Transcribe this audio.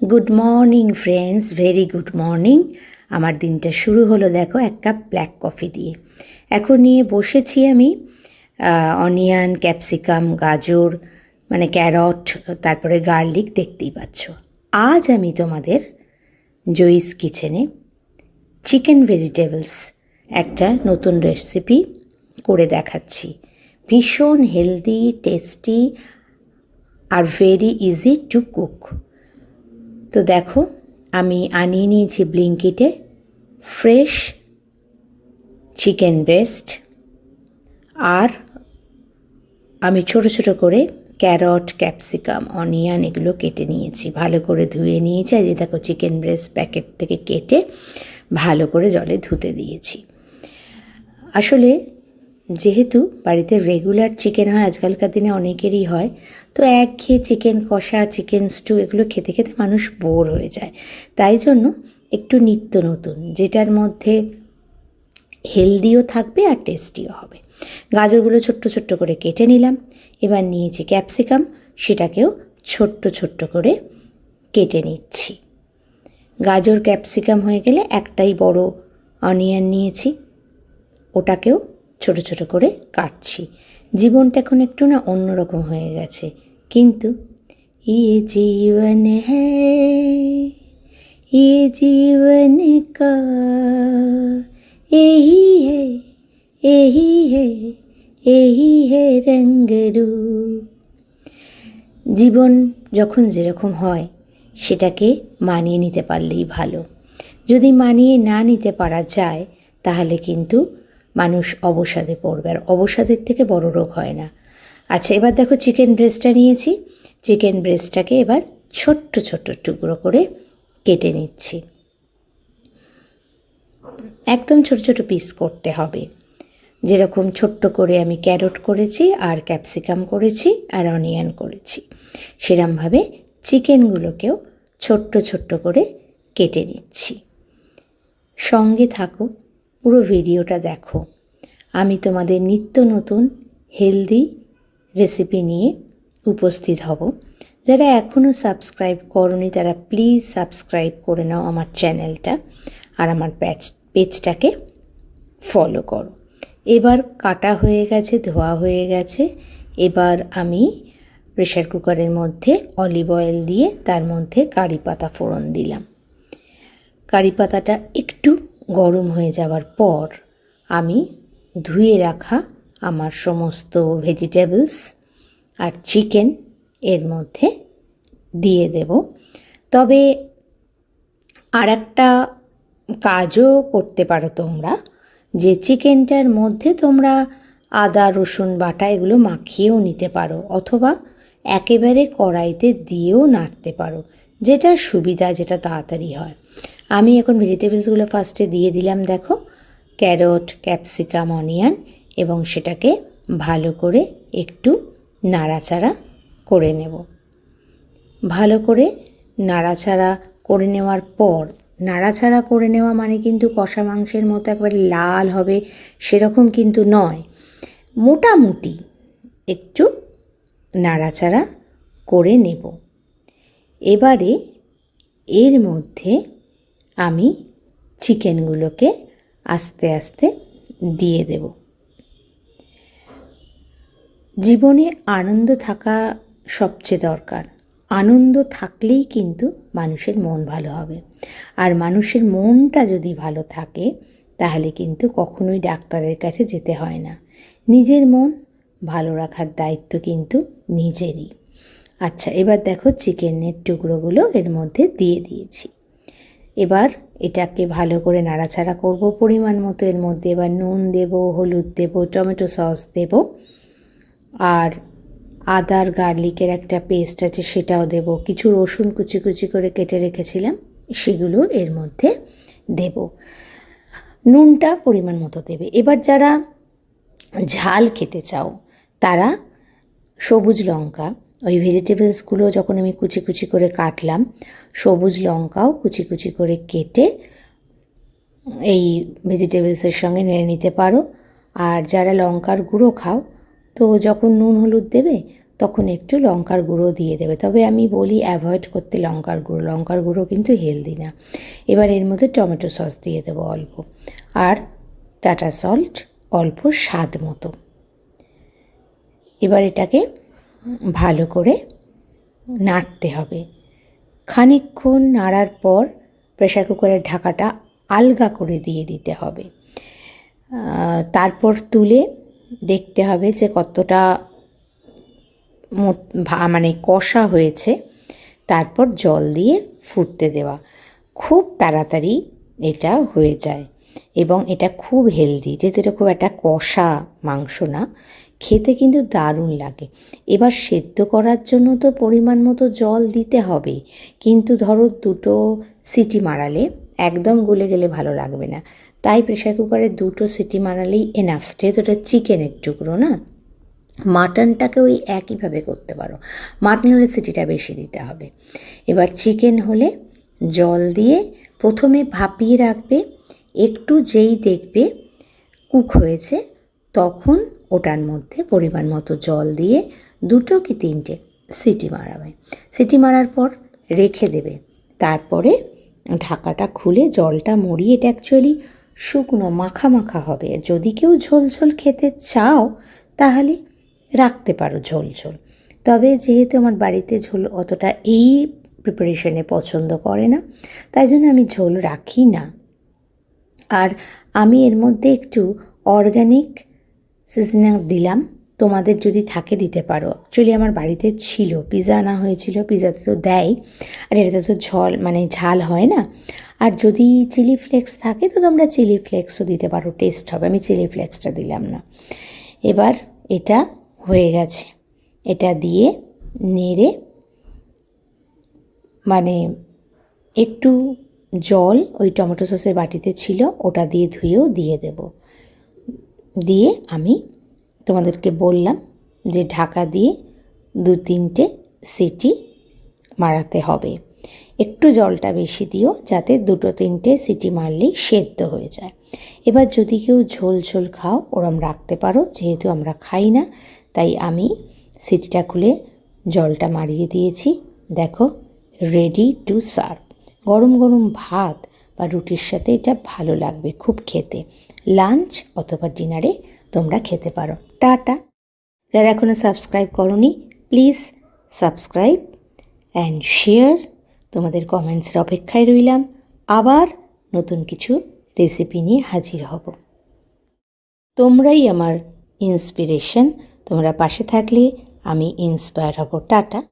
Good morning friends very good morning আমার দিনটা শুরু হলো, দেখো, এক কাপ ব্ল্যাক কফি দিয়ে। এখন নিয়ে বসেছি আমি অনিয়ন ক্যাপসিকাম গাজর মানে ক্যারট তারপরে গার্লিক দেখতেই পাচ্ছ। আজ আমি তোমাদের জয়িস কিচেনে চিকেন ভেজিটেবলস একটা নতুন রেসিপি করে দেখাচ্ছি। ভীষণ হেলদি টেস্টি আর ভেরি ইজি টু কুক তো দেখো, আমি আনিয়ে নিয়েছি ব্লিঙ্কিটে ফ্রেশ চিকেন ব্রেস্ট আর আমি ছোট ছোট করে ক্যারট, ক্যাপসিকাম, অনিয়ন এগুলো কেটে নিয়েছি। ভালো করে ধুয়ে নিয়েছি আর দেখো চিকেন ব্রেস্ট প্যাকেট থেকে কেটে ভালো করে জলে ধুতে দিয়েছি। আসলে যেহেতু বাড়িতে রেগুলার চিকেন হয়, আজকালকার দিনে অনেকেরই হয়, তো এক খেয়ে চিকেন কষা চিকেন স্টু এগুলো খেতে খেতে মানুষ বোর হয়ে যায়। তাই জন্য একটু নিত্য নতুন, যেটার মধ্যে হেলদিও থাকবে আর টেস্টিও হবে। গাজরগুলো ছোট্ট ছোট্ট করে কেটে নিলাম, এবার নিয়েছি ক্যাপসিকাম সেটাকেও ছোট্ট ছোট্ট করে কেটে নিচ্ছি। গাজর ক্যাপসিকাম হয়ে গেলে একটাই বড় অনিয়ন নিয়েছি, ওটাকেও ছোট ছোট করে কাটছি। জীবনটা এখন একটু না অন্যরকম হয়ে গেছে। কিন্তু ইয়ে জীবন হে ইয়ে জীবন কা, এই হে এহি হে এহি হে জীবন যখন যেরকম হয়, সেটাকে মানিয়ে নিতে পারলেই ভালো। যদি মানিয়ে না নিতে পারা যায়, তাহলে কিন্তু মানুষ অবসাদে পড়বে, আর অবসাদের থেকে বড় রোগ হয় না। আচ্ছা এবার দেখো চিকেন ব্রেস্টটা নিয়েছি। চিকেন ব্রেস্টটাকে এবার ছোট্ট ছোট্ট টুকরো করে কেটে নিচ্ছি। একদম ছোট ছোট পিস করতে হবে। যেরকম ছোট্ট করে আমি ক্যারট করেছি, আর ক্যাপসিকাম করেছি, আর অনিয়ন করেছি। সেরমভাবে চিকেনগুলোকেও ছোট্ট ছোট্ট করে কেটে নিচ্ছি। সঙ্গে থাকো পুরো ভিডিওটা দেখো। আমি তোমাদের নিত্য নতুন হেলদি রেসিপি নিয়ে উপস্থিত হব। যারা এখনও সাবস্ক্রাইব করনি, তারা প্লিজ সাবস্ক্রাইব করে নাও আমার চ্যানেলটা আর আমার প্যাচ পেজটাকে ফলো করো। এবার কাটা হয়ে গেছে, ধোয়া হয়ে গেছে। এবার আমি প্রেশার কুকারের মধ্যে অলিভ অয়েল দিয়ে তার মধ্যে কারি পাতা ফোড়ন দিলাম। কারি পাতাটা একটু গরম হয়ে যাওয়ার পর আমি ধুয়ে রাখা আমার সমস্ত ভেজিটেবলস আর চিকেন এর মধ্যে দিয়ে দেব। তবে আর একটা কাজও করতে পারো তোমরা, যে চিকেনটার মধ্যে তোমরা আদা, রসুন, বাটা এগুলো মাখিয়েও নিতে পারো অথবা একেবারে কড়াইতে দিয়েও নাড়তে পারো, যেটা সুবিধা, যেটা তাড়াতাড়ি হয়। আমি এখন ভেজিটেবলসগুলো ফার্স্টে দিয়ে দিলাম, দেখো। ক্যারট, ক্যাপসিকাম, অনিয়ন এবং সেটাকে ভালো করে একটু নাড়াচাড়া করে নেব। ভালো করে নাড়াচাড়া করে নেওয়ার পর, নাড়াচাড়া করে নেওয়া মানে কিন্তু কষা মাংসের মতো একবারে লাল হবে সেরকম কিন্তু নয়। মোটামুটি একটু নাড়াচাড়া করে নেব। এবারে এর মধ্যে আমি চিকেনগুলোকে আস্তে আস্তে দিয়ে দেব। জীবনে আনন্দ থাকা সবচেয়ে দরকার। আনন্দ থাকলেই কিন্তু মানুষের মন ভালো হবে। আর মানুষের মনটা যদি ভালো থাকে, তাহলে কিন্তু কখনোই ডাক্তারের কাছে যেতে হয় না। নিজের মন ভালো রাখার দায়িত্ব কিন্তু নিজেরই। আচ্ছা এবার দেখো চিকেনের টুকরোগুলো এর মধ্যে দিয়ে দিয়েছি। এবার এটাকে ভালো করে নাড়াচাড়া করব। পরিমাণ মতো এর মধ্যে এবার নুন দেব, হলুদ দেব, টমেটো সস দেব। আর আদার গার্লিকের একটা পেস্ট আছে সেটাও দেব। কিছু রসুন কুচি কুচি করে কেটে রেখেছিলাম, সেগুলো এর মধ্যে দেব। নুনটা পরিমাণ মতো দেবে। এবার যারা ঝাল খেতে চাও, তারা সবুজ লঙ্কা ওই ভেজিটেবলসগুলো যখন আমি কুচি কুচি করে কাটলাম, সবুজ লঙ্কাও কুচি কুচি করে কেটে এই ভেজিটেবলসের সঙ্গে নেড়ে নিতে পারো। আর যারা লঙ্কার গুঁড়ো খাও, তো যখন নুন হলুদ দেবে, তখন একটু লঙ্কার গুঁড়ো দিয়ে দেবে। তবে আমি বলি অ্যাভয়েড করতে লঙ্কার গুঁড়ো লঙ্কার গুঁড়ো কিন্তু হেলদি না। এবার এর মধ্যে টমেটো সস দিয়ে দেবো অল্প। আর টাটা সল্ট অল্প স্বাদ মতো। এবার এটাকে ভালো করে নাড়তে হবে। খানিকক্ষণ নাড়ার পর প্রেশার কুকারের ঢাকাটা আলগা করে দিয়ে দিতে হবে। তারপর তুলে দেখতে হবে যে কতটা মানে কষা হয়েছে। তারপর জল দিয়ে ফুটতে দেওয়া। খুব তাড়াতাড়ি এটা হয়ে যায় এবং এটা খুব হেলদি যেহেতু এটা খুব একটা কষা মাংস না খেতে কিন্তু দারুণ লাগে। এবার সেদ্ধ করার জন্য তো পরিমাণ মতো জল দিতে হবে। কিন্তু ধরো দুটো সিটি মারালে একদম গলে গেলে ভালো লাগবে না। তাই প্রেশার কুকারে দুটো সিটি মারালেই এনাফ যেহেতু এটা চিকেনের টুকরো, না? মাটনটাকে ওই একইভাবে করতে পারো। মাটন হলে সিটিটা বেশি দিতে হবে। এবার চিকেন হলে জল দিয়ে প্রথমে ভাপিয়ে রাখবে। একটু যেই দেখবে কুক হয়েছে, তখন ওটার মধ্যে পরিমাণ মতো জল দিয়ে দুটো কি তিনটে সিটি মারাবে। সিটি মারার পর রেখে দেবে। তারপরে ঢাকাটা খুলে জলটা মরিয়ে এটা অ্যাকচুয়ালি শুকনো মাখা মাখা হবে। যদি কেউ ঝোল ঝোল খেতে চাও তাহলে রাখতে পারো ঝোল ঝোল। তবে যেহেতু আমার বাড়িতে ঝোল অতটা এই প্রিপারেশনে পছন্দ করে না, তাই জন্য আমি ঝোল রাখি না। আর আমি এর মধ্যে একটু অর্গ্যানিক সিজনাল দিলাম, তোমাদের যদি থাকে দিতে পারো। অ্যাকচুয়ালি আমার বাড়িতে ছিল পিৎজা আনা হয়েছিল পিৎজাতে তো দেয়, আর এটাতে তো ঝল মানে ঝাল হয় না। আর যদি চিলি ফ্লেক্স থাকে, তো তোমরা চিলি ফ্লেক্সও দিতে পারো টেস্ট হবে, আমি চিলি ফ্লেক্সটা দিলাম না। এবার এটা হয়ে গেছে। এটা দিয়ে নেড়ে মানে একটু জল, ওই টমেটো সসের বাটিতে ছিল, ওটা দিয়ে ধুয়েও দিয়ে দেব। দিয়ে আমি তোমাদেরকে বললাম যে ঢাকা দিয়ে দু তিনটে সিটি মারাতে হবে। একটু জলটা বেশি দিও যাতে দুটো তিনটে সিটি মারলেই সেদ্ধ হয়ে যায়। এবার যদি কেউ ঝোল ঝোল খাও, ওরম রাখতে পারো, যেহেতু আমরা খাই না, তাই আমি সিটিটা খুলে জলটা মারিয়ে দিয়েছি। দেখো রেডি টু সার্ভ গরম গরম ভাত বা রুটির সাথে এটা ভালো লাগবে খুব খেতে। লাঞ্চ অথবা ডিনারে তোমরা খেতে পারো। টাটা। যারা এখনও সাবস্ক্রাইব করনি, প্লিজ সাবস্ক্রাইব অ্যান্ড শেয়ার। তোমাদের কমেন্টসের অপেক্ষায় রইলাম। আবার নতুন কিছু রেসিপি নিয়ে হাজির হব। তোমরাই আমার ইন্সপিরেশন তোমরা পাশে থাকলে আমি ইন্সপায়ার হব। টাটা।